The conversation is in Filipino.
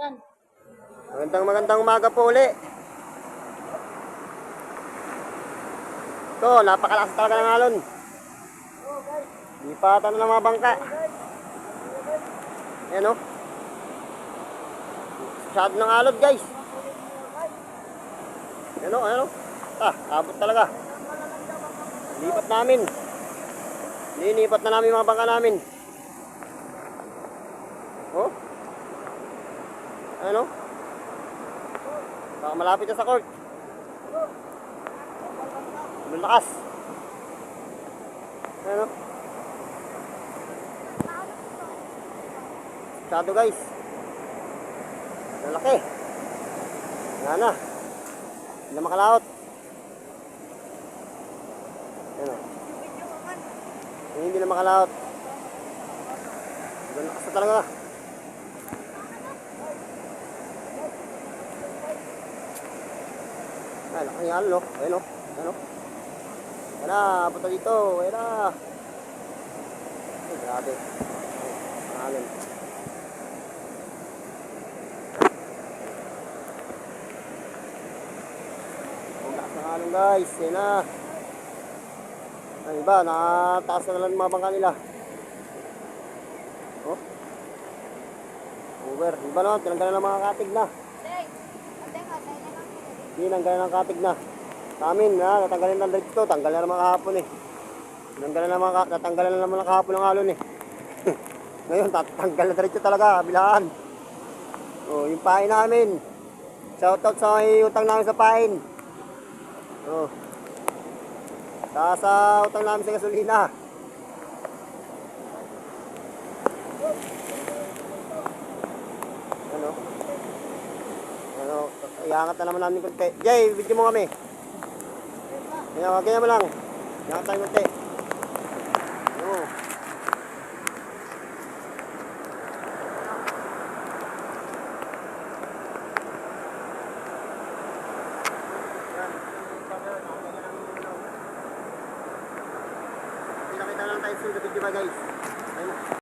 Yan. Magandang magandang umaga po uli. Ito, napakalakas talaga ng alon. Lipatan na ng mga bangka. Ayan o. Masyado ng alod guys. Ayan o, ayan o. Ah, abot talaga. Lipat namin. Linipat na namin mga bangka namin. Oh. Ano? Baka malapit na sa court. Malakas. Ano? Masyado guys. Lalaki. Wala na. Hindi na makalaot. Ano? Hindi na makalaot. Lalakas na talaga. Ay, laki yan, no? Ayun, no? Ano? Ayun na, punta dito. Na. Ay, grabe. Alin. Ang lakas ng alon, guys. Ayun na. Ang iba, nakataas na lang mga bangka nila. Oh. Over. Iba naman, tinanggalan ng mga katig na. Day. Ate nga, tayo na lang. Hindi, nanggalan ng katig na. Sa amin, ha, natanggalin na dito, tanggalan na naman kahapon eh. Natanggalan na naman, natanggalan na naman kahapon ng alon eh. Ngayon, tatanggal na dito talaga, kabilaan. Oh, yung pain namin. Shoutout sa may utang namin sa pain. Oh. Sa, sa utang namin sa gasolina. Ano? Iangat na naman namin konti. Jay, video mo kami. Kaya, ganyan mo lang. Iangat tayo. Ano? Yan. Pinakita lang tayo sa video ba guys? Ayun.